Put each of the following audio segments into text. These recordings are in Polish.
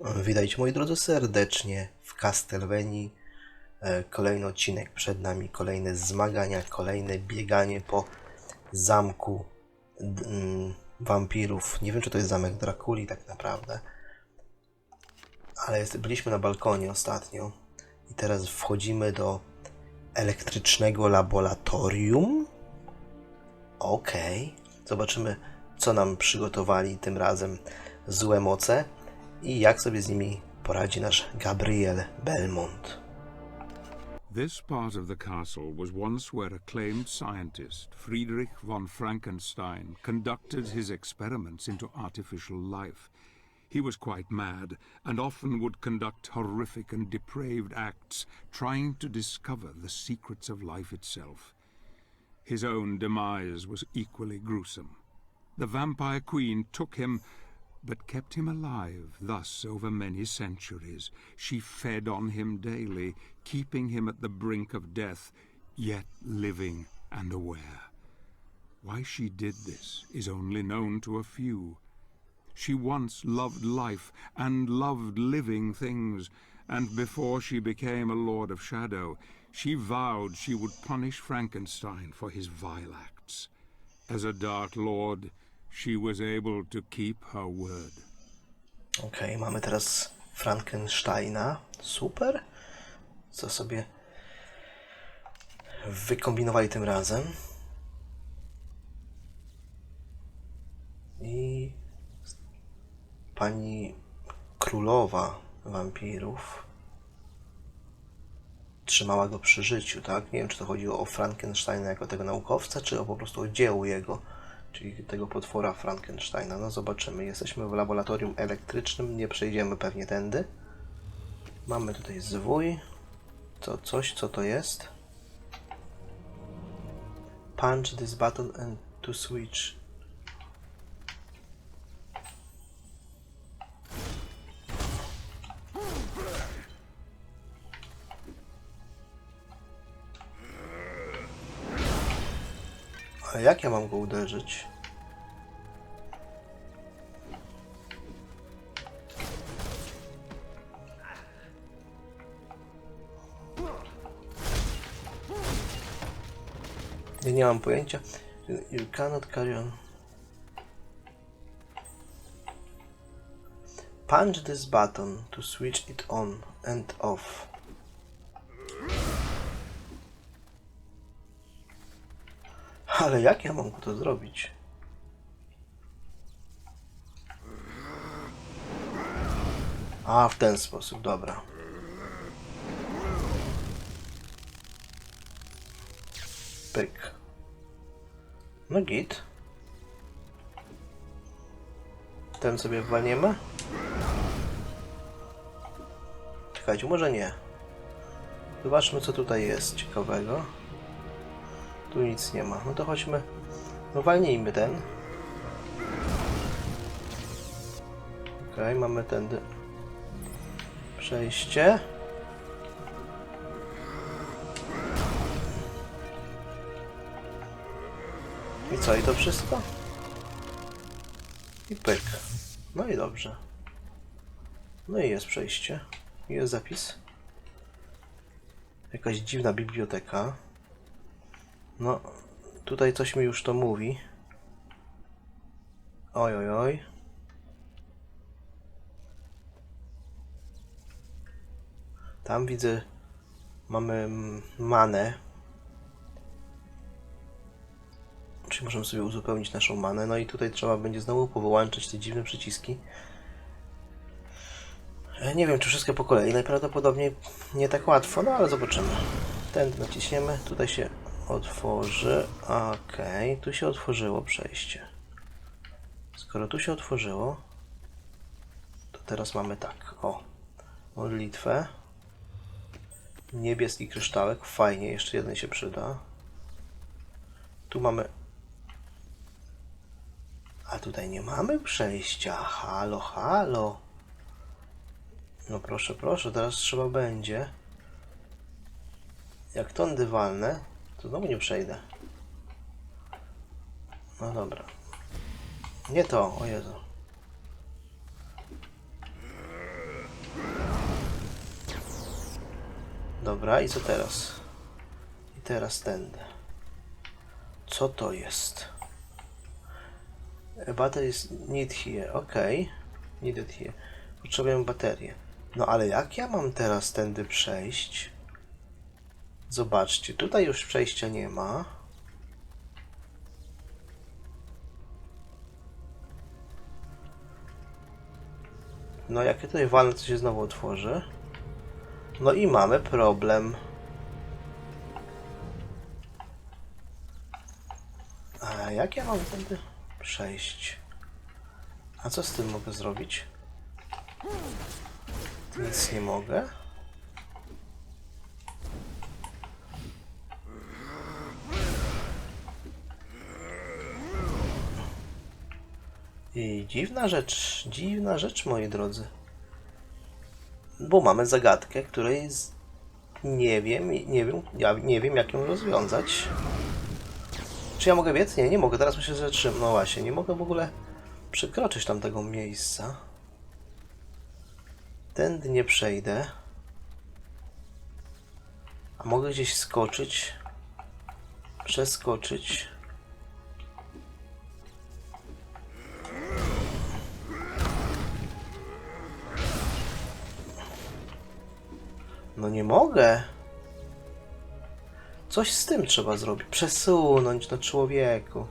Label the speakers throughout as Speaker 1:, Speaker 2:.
Speaker 1: Witajcie moi drodzy serdecznie w Castlevanii. E, Kolejny odcinek przed nami, kolejne zmagania, kolejne bieganie po zamku mm, wampirów. Nie wiem, czy to jest zamek Drakuli tak naprawdę. Ale jest, byliśmy na balkonie ostatnio i teraz wchodzimy do elektrycznego laboratorium. Okej. Zobaczymy, co nam przygotowali tym razem złe moce i jak sobie z nimi poradzi nasz Gabriel Belmont.
Speaker 2: This part of the castle was once where acclaimed scientist Friedrich von Frankenstein conducted his experiments into artificial life. He was quite mad and often would conduct horrific and depraved acts trying to discover the secrets of life itself. His own demise was equally gruesome. The vampire queen took him, but kept him alive thus over many centuries. She fed on him daily, keeping him at the brink of death, yet living and aware. Why she did this is only known to a few. She once loved life and loved living things, and before she became a Lord of Shadow, she vowed she would punish Frankenstein for his vile acts. As a Dark Lord, she was able to keep her word.
Speaker 1: Okej, mamy teraz Frankensteina. Super. Co sobie wykombinowali tym razem. I pani królowa wampirów trzymała go przy życiu, tak? Nie wiem, czy to chodziło o Frankensteina jako tego naukowca, czy o po prostu o dzieło jego, czyli tego potwora Frankensteina. No zobaczymy. Jesteśmy w laboratorium elektrycznym, nie przejdziemy pewnie tędy. Mamy tutaj zwój. To coś, co to jest? Punch this button and to switch. Jak ja mam go uderzyć? Ja nie mam pojęcia. You- cannot carry on. Punch this button to switch it on and off. Ale jak ja mam to zrobić? A, w ten sposób, dobra. Pyk. No git. Ten sobie walniemy? Czekajcie, może nie. Zobaczmy co tutaj jest ciekawego. Tu nic nie ma. No to chodźmy. No walnijmy ten. Okej, mamy tędy przejście. I co, i to wszystko? I pyk. No i dobrze. No i jest przejście. Jest zapis. Jakaś dziwna biblioteka. No, tutaj coś mi już to mówi. Oj, oj, oj. Tam widzę, mamy manę. Czyli możemy sobie uzupełnić naszą manę. No i tutaj trzeba będzie znowu powyłączyć te dziwne przyciski. E, Nie wiem, czy wszystkie po kolei. Najprawdopodobniej nie tak łatwo, no ale zobaczymy. Ten naciśniemy, tutaj się otworzy. Okej, tu się otworzyło przejście. Skoro tu się otworzyło, to teraz mamy tak. O, modlitwę. Niebieski kryształek, fajnie, jeszcze jeden się przyda. Tu mamy. A tutaj nie mamy przejścia. Halo, halo. No proszę, proszę, teraz trzeba będzie. Jak tądy walnę, to znowu nie przejdę. No dobra. Nie to, o Jezu. Dobra, i co teraz? I teraz tędy. Co to jest? E, Battery is need here, ok. Needed here. Potrzebuję baterię. No ale jak ja mam teraz tędy przejść? Zobaczcie, tutaj już przejścia nie ma. No jak ja tutaj walnę, to się znowu otworzy. No i mamy problem. A jak ja mam tędy przejść? A co z tym mogę zrobić? Nic nie mogę. I dziwna rzecz, dziwna rzecz, moi drodzy. Bo mamy zagadkę, której z... nie wiem, nie wiem, ja nie wiem jak ją rozwiązać. Czy ja mogę biec? Nie, nie mogę, teraz muszę zatrzymać. No właśnie, nie mogę w ogóle przekroczyć tamtego miejsca. Tędy nie przejdę. A mogę gdzieś skoczyć. Przeskoczyć. No nie mogę. Coś z tym trzeba zrobić. Przesunąć do człowieku.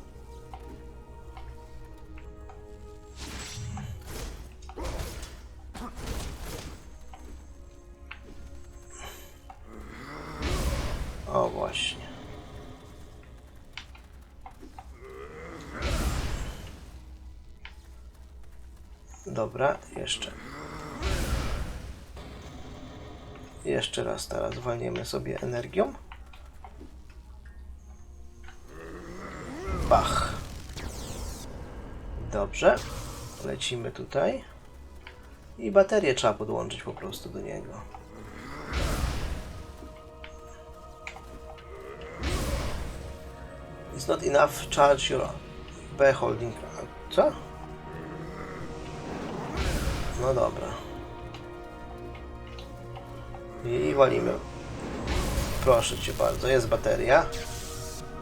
Speaker 1: Jeszcze raz teraz walniemy sobie energią. Bach. Dobrze. Lecimy tutaj. I baterię trzeba podłączyć po prostu do niego. It's not enough charge your B holding. Co? No dobra. I walimy. Proszę cię bardzo, jest bateria.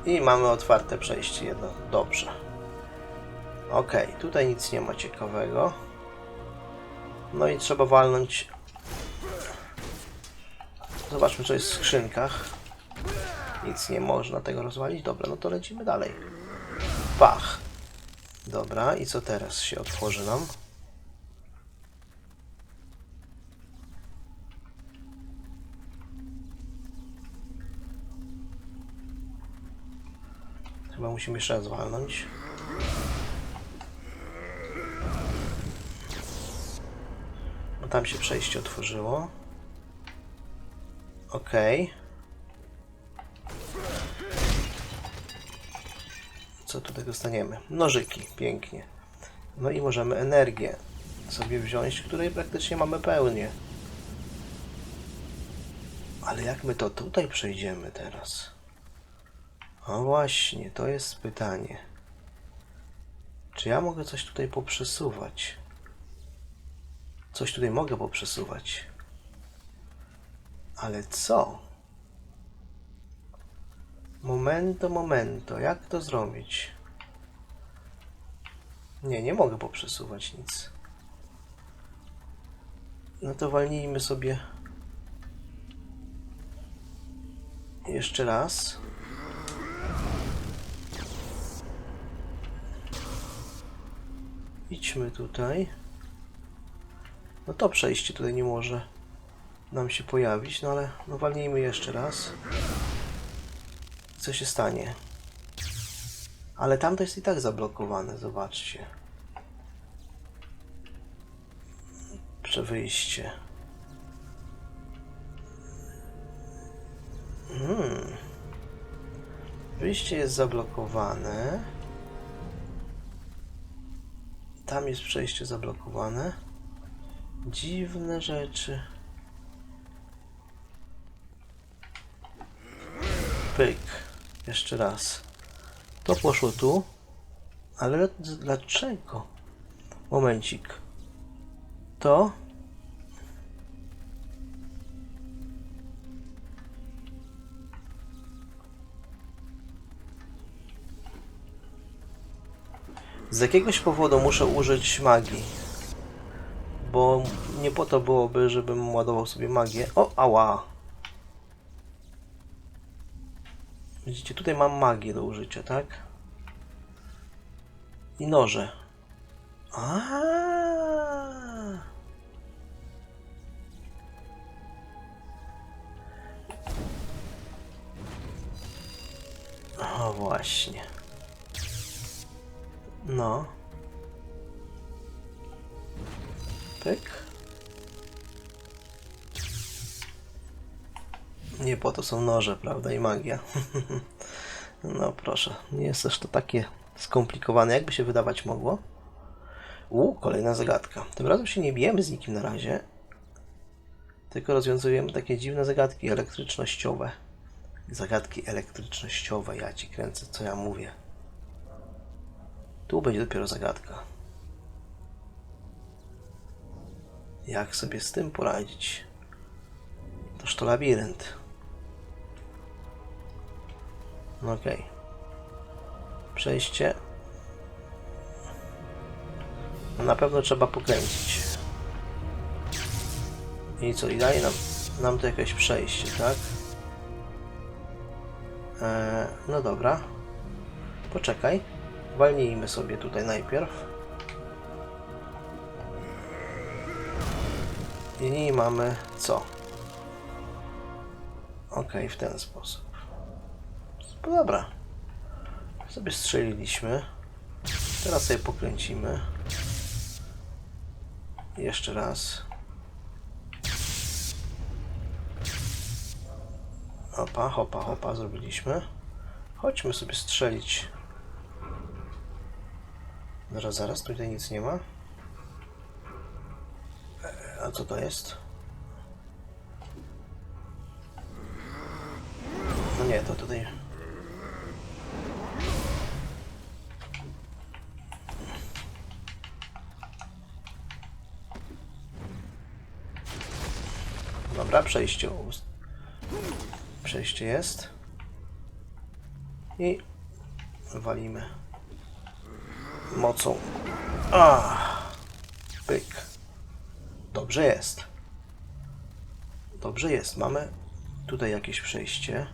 Speaker 1: I mamy otwarte przejście jedno. Dobrze. Ok, tutaj nic nie ma ciekawego. No i trzeba walnąć. Zobaczmy, co jest w skrzynkach. Nic nie można tego rozwalić. Dobra, no to lecimy dalej. Pach. Dobra, i co teraz się otworzy nam? Musimy jeszcze raz walnąć. Bo tam się przejście otworzyło. Ok. Co tutaj dostaniemy? Nożyki, pięknie. No i możemy energię sobie wziąć, której praktycznie mamy pełnię. Ale jak my to tutaj przejdziemy teraz? O właśnie, to jest pytanie. Czy ja mogę coś tutaj poprzesuwać? Coś tutaj mogę poprzesuwać. Ale co? Momento, momento. Jak to zrobić? Nie, nie mogę poprzesuwać nic. No to walnijmy sobie jeszcze raz. Idźmy tutaj. No to przejście tutaj nie może nam się pojawić, no ale no walnijmy jeszcze raz. Co się stanie? Ale tamto jest i tak zablokowane, zobaczcie. Przewyjście. Hmm. Wyjście jest zablokowane. Tam jest przejście zablokowane. Dziwne rzeczy. Pyk. Jeszcze raz. To poszło tu. Ale dlaczego? Momencik. To. Z jakiegoś powodu muszę użyć magii. Bo nie po to byłoby, żebym ładował sobie magię. O, ała! Widzicie, tutaj mam magię do użycia, tak? I noże. Aaaa! O właśnie. No. Pyk. Nie po to są noże, prawda? I magia. no proszę. Nie jest też to takie skomplikowane, jakby się wydawać mogło. U, kolejna zagadka. Tym razem się nie bijemy z nikim na razie. Tylko rozwiązujemy takie dziwne zagadki elektrycznościowe. Zagadki elektrycznościowe, ja ci kręcę, co ja mówię. Tu będzie dopiero zagadka. Jak sobie z tym poradzić? Toż to labirynt. No Okej. Przejście. No na pewno trzeba pokręcić. I co? I daje nam, nam to jakieś przejście, tak? Eee, no dobra. Poczekaj. Walnijmy sobie tutaj najpierw. I mamy co? Ok, w ten sposób. No dobra. Sobie strzeliliśmy. Teraz sobie pokręcimy. Jeszcze raz. Hopa, hopa, hopa, zrobiliśmy. Chodźmy sobie strzelić. Zaraz, zaraz, tutaj nic nie ma. E, A co to jest? No nie, to tutaj... Dobra, przejście. Przejście jest. I walimy mocą. A, pyk. Dobrze jest. Dobrze jest. Mamy tutaj jakieś przejście.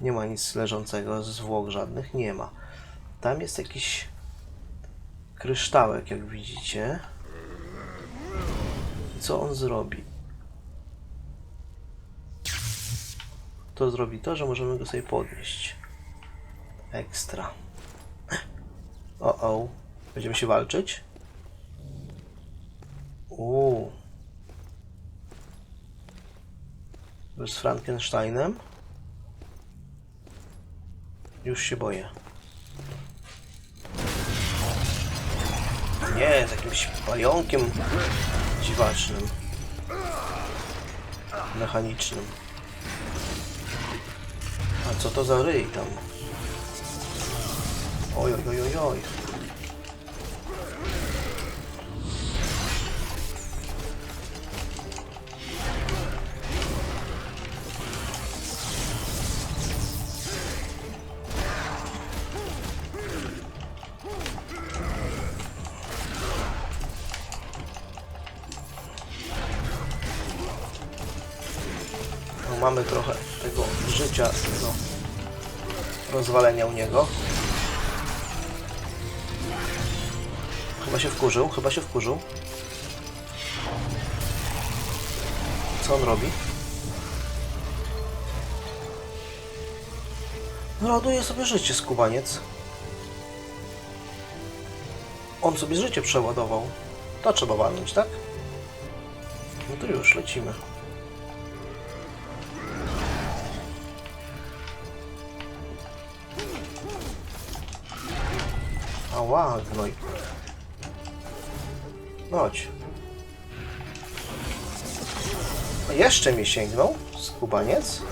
Speaker 1: Nie ma nic leżącego, zwłok żadnych nie ma. Tam jest jakiś kryształek, jak widzicie. I co on zrobi? To zrobi to, że możemy go sobie podnieść. Ekstra. O, o. Będziemy się walczyć? Uuu. Z Frankensteinem? Już się boję. Nie, z jakimś pająkiem dziwacznym. Mechanicznym. A co to za ryj tam? Oj, oj, oj, oj. No, mamy trochę tego życia, tego rozwalenia u niego. Się wkurzył, chyba się wkurzył. Co on robi? Ładuje sobie życie, skubaniec. On sobie życie przeładował. To trzeba walnąć, tak? No to już, lecimy. Ała, gnoj. Chodź. O, jeszcze mi sięgnął skubaniec.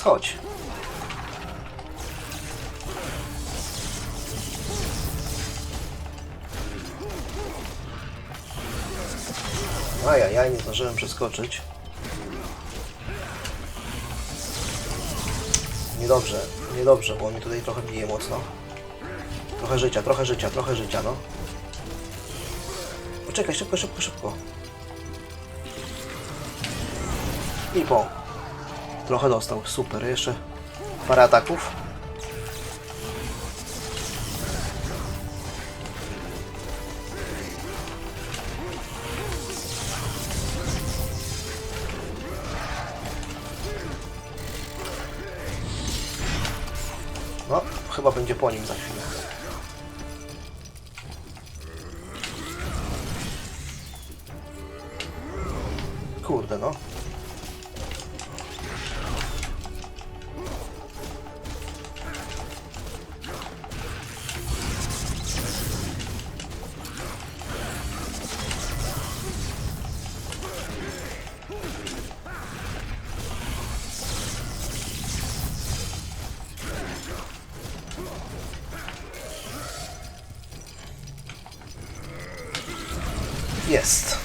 Speaker 1: Teraz chodź. Ajajaj, nie zdążyłem przeskoczyć. Niedobrze, niedobrze, bo on mi tutaj trochę bije mocno. Trochę życia, trochę życia, trochę życia, no. Poczekaj, szybko, szybko, szybko. I po. Trochę dostał, super. Jeszcze parę ataków. No, chyba będzie po nim za chwilę. Jest.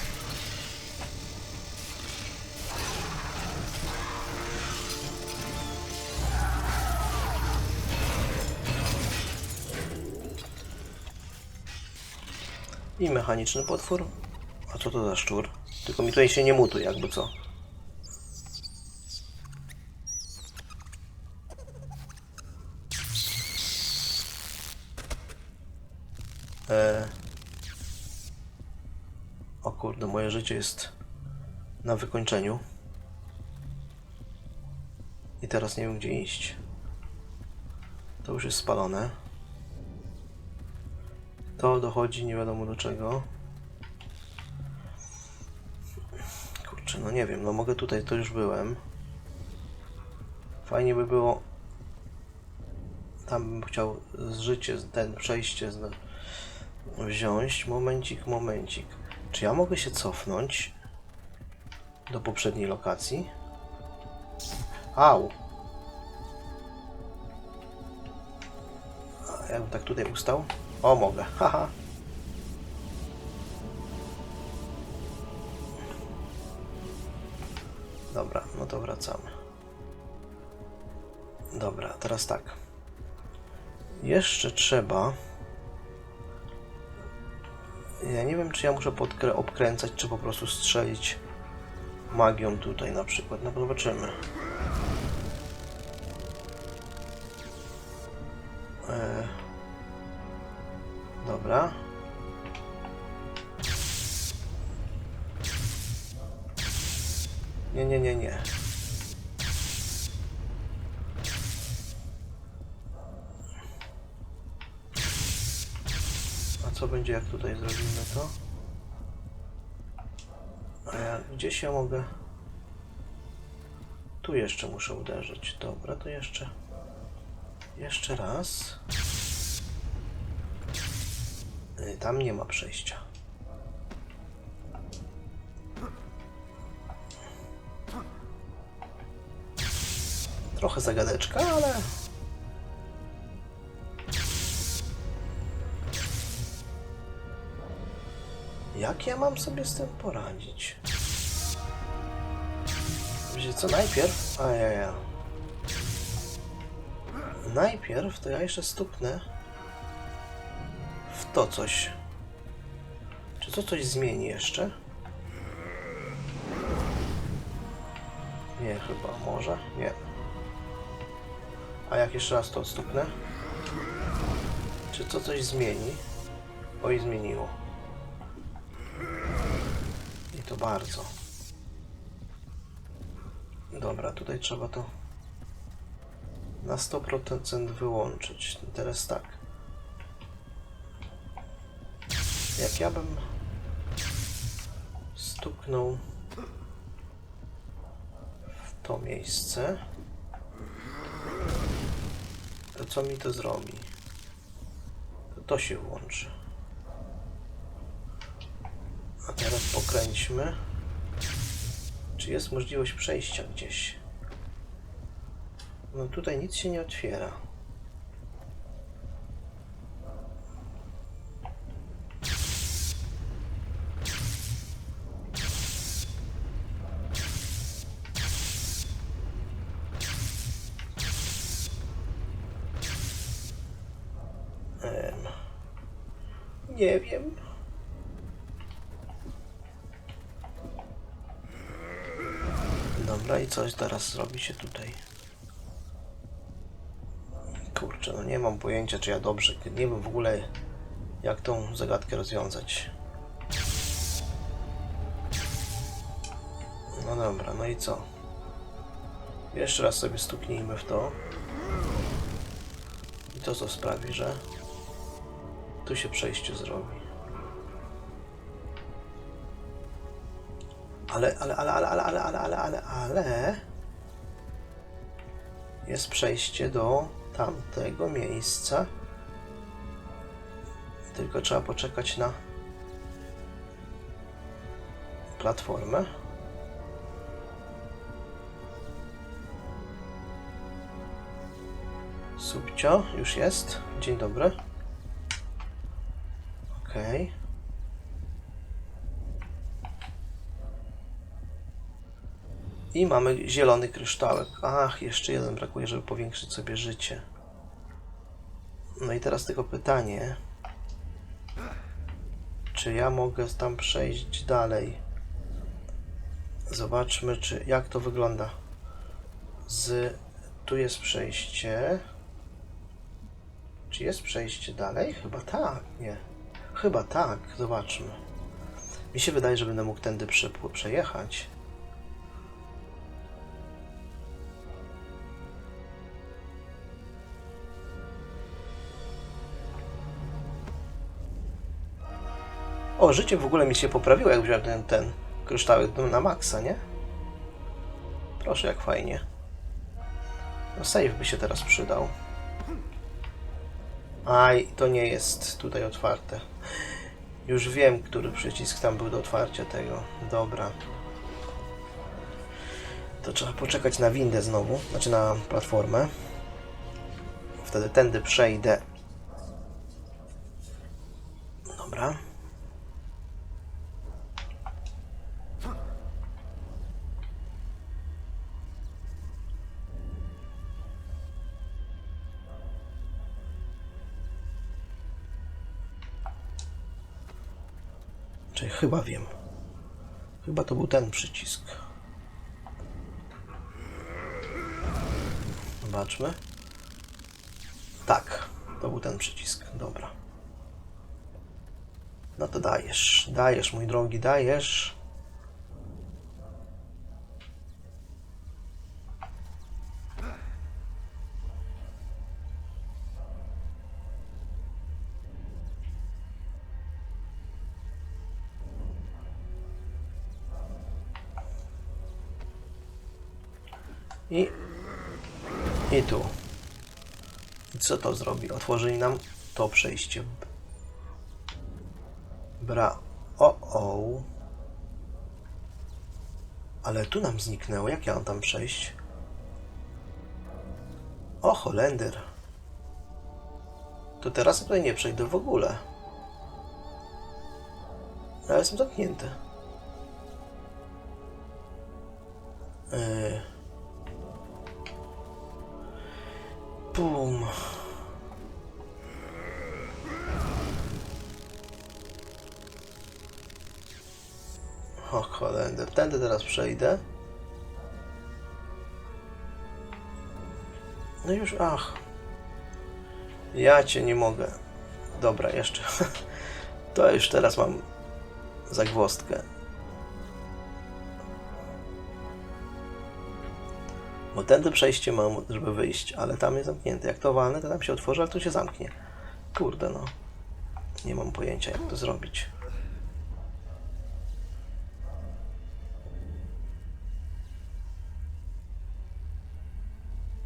Speaker 1: I mechaniczny potwór. A co to za szczur? Tylko mi tutaj się nie mutuj, jakby co. E... O życie jest na wykończeniu. I teraz nie wiem gdzie iść. To już jest spalone. To dochodzi nie wiadomo do czego. Kurczę, no nie wiem, no mogę tutaj, to już byłem. Fajnie by było. Tam bym chciał z życie, ten przejście z, wziąć. Momencik, momencik. Czy ja mogę się cofnąć do poprzedniej lokacji? Au! Jakbym tak tutaj ustał? O, mogę. Haha. Dobra, no to wracamy. Dobra, teraz tak. Jeszcze trzeba. Ja nie wiem, czy ja muszę obkręcać, czy po prostu strzelić magią tutaj na przykład. No zobaczymy. E... Dobra. Nie, nie, nie, nie. Co będzie, jak tutaj zrobimy to? A ja gdzieś ja mogę? Tu jeszcze muszę uderzyć. Dobra, to jeszcze. Jeszcze raz. Y, Tam nie ma przejścia. Trochę zagadeczka, ale. Jak ja mam sobie z tym poradzić? Wiecie co, najpierw... A ja. Najpierw to ja jeszcze stuknę w to coś. Czy to coś zmieni jeszcze? Nie, chyba. Może? Nie. A jak jeszcze raz to stuknę? Czy to coś zmieni? Oj, zmieniło. Bardzo. Dobra, tutaj trzeba to na 100% wyłączyć. Teraz tak. Jak ja bym stuknął w to miejsce, to co mi to zrobi? To to się włączy. Teraz pokręćmy. Czy jest możliwość przejścia gdzieś? No tutaj nic się nie otwiera. Coś teraz zrobi się tutaj. Kurczę, no nie mam pojęcia, czy ja dobrze. Nie wiem w ogóle, jak tą zagadkę rozwiązać. No dobra, no i co? Jeszcze raz sobie stuknijmy w to. I to co sprawi, że tu się przejście zrobi. Ale, ale, ale, ale, ale, ale, ale, ale, ale, ale... Jest przejście do tamtego miejsca. Tylko trzeba poczekać na platformę. Subcio, już jest. Dzień dobry. Okej. I mamy zielony kryształek. Ach, jeszcze jeden brakuje, żeby powiększyć sobie życie. No i teraz tylko pytanie. Czy ja mogę tam przejść dalej? Zobaczmy, czy jak to wygląda. Z tu jest przejście. Czy jest przejście dalej? Chyba tak, nie. Chyba tak, zobaczmy. Mi się wydaje, że będę mógł tędy przejechać. O, życie w ogóle mi się poprawiło, jak wziąłem ten, ten kryształek na maksa, nie? Proszę, jak fajnie. No save by się teraz przydał. Aj, to nie jest tutaj otwarte. Już wiem, który przycisk tam był do otwarcia tego. Dobra. To trzeba poczekać na windę znowu, znaczy na platformę. Wtedy tędy przejdę. Chyba wiem. Chyba to był ten przycisk. Zobaczmy. Tak, to był ten przycisk. Dobra. No to dajesz, dajesz, mój drogi, dajesz. I, i tu. I co to zrobi? Otworzyli nam to przejście. Bra. O, o. Ale tu nam zniknęło. Jak ja mam tam przejść? O, Holender. To teraz tutaj nie przejdę w ogóle. Ja jestem zamknięty. Yy. Bum. O tędy teraz przejdę. No już, ach. Ja cię nie mogę. Dobra, jeszcze. To już teraz mam zagwozdkę. Bo tędy przejście mam, żeby wyjść, ale tam jest zamknięte. Jak to walnę, to tam się otworzy, ale to się zamknie. Kurde no. Nie mam pojęcia, jak to zrobić.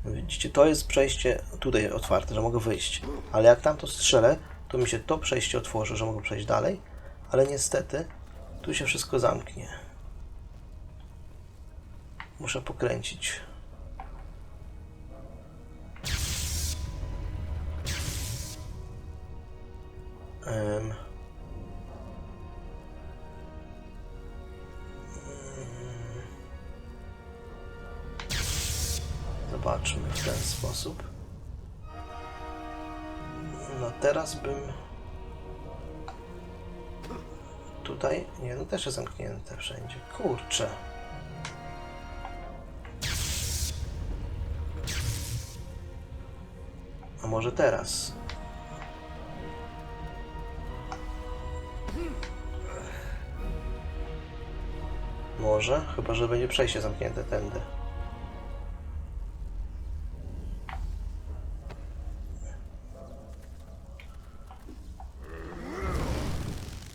Speaker 1: Widzicie, to jest przejście tutaj otwarte, że mogę wyjść. Ale jak tam to strzelę, to mi się to przejście otworzy, że mogę przejść dalej. Ale niestety Tu się wszystko zamknie. Muszę pokręcić. Em. Zobaczmy w ten sposób. No teraz bym... Tutaj? Nie, no też jest zamknięte wszędzie. Kurczę. A może teraz? Może? Chyba, że będzie przejście zamknięte tędy.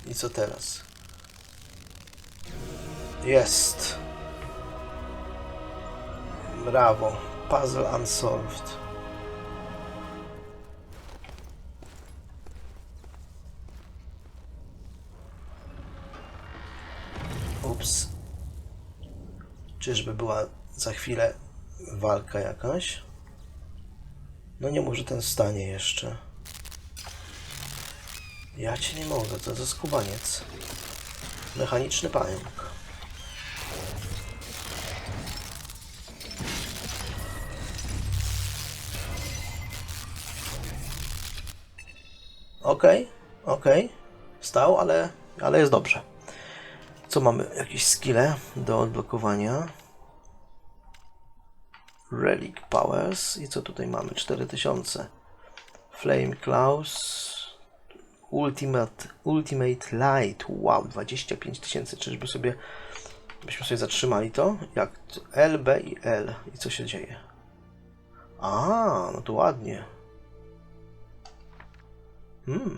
Speaker 1: I co teraz? Jest. Brawo. Puzzle unsolved. Ups. Czyżby była za chwilę walka jakaś? No nie może ten stanie jeszcze. Ja cię nie mogę, to za skubaniec. Mechaniczny pająk. Okej, okej. Stał, ale, ale jest dobrze. Co mamy? Jakieś skille do odblokowania. Relic Powers. I co tutaj mamy? 4000. Flame Claws. Ultimate, Ultimate Light. Wow, 25 tysięcy. Czyżby sobie, byśmy sobie zatrzymali to? Jak? L, B i L. I co się dzieje? A, no to ładnie. Hmm.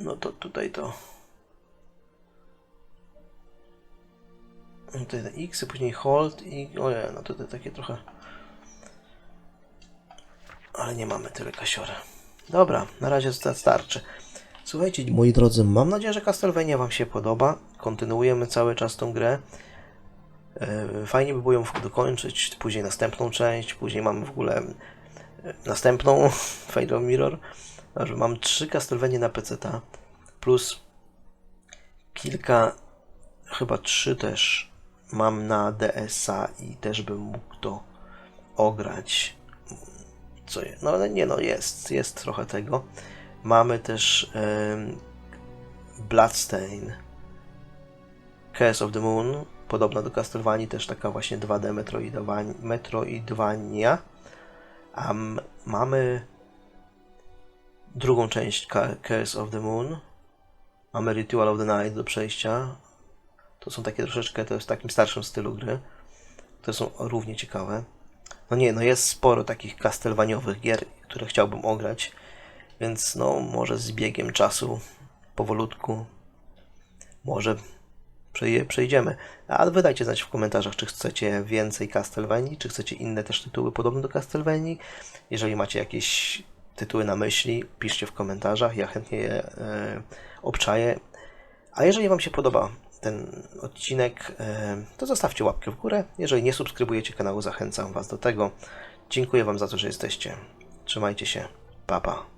Speaker 1: No to tutaj to. Tutaj te X, później hold i. Ojej, no tutaj takie trochę. Ale nie mamy tyle kasiora. Dobra, na razie sta- starczy. Słuchajcie, moi drodzy, mam nadzieję, że Castlevania Wam się podoba. Kontynuujemy cały czas tą grę. E, Fajnie by było ją dokończyć, później następną część, później mamy w ogóle e, następną Fate of Mirror. Mam trzy Castlevania na PC, plus kilka, chyba trzy też mam na DSA i też bym mógł to ograć. Co je? No ale nie no, jest, jest trochę tego. Mamy też em, Bloodstain, Curse of the Moon, podobna do Castlevanii, też taka właśnie 2D Metroidvania. Metroidvania. A mamy drugą część Curse of the Moon. Mamy Ritual of the Night do przejścia. To są takie troszeczkę, to jest w takim starszym stylu gry. To są równie ciekawe. No nie, no jest sporo takich castlvaniowych gier, które chciałbym ograć. Więc no, może z biegiem czasu, powolutku, może przejdziemy. A wy dajcie znać w komentarzach, czy chcecie więcej Castlevanii, czy chcecie inne też tytuły podobne do Castlevanii. Jeżeli macie jakieś tytuły na myśli, piszcie w komentarzach, ja chętnie je e, obczaję. A jeżeli Wam się podoba ten odcinek, e, to zostawcie łapkę w górę. Jeżeli nie subskrybujecie kanału, zachęcam Was do tego. Dziękuję Wam za to, że jesteście. Trzymajcie się. Pa, pa.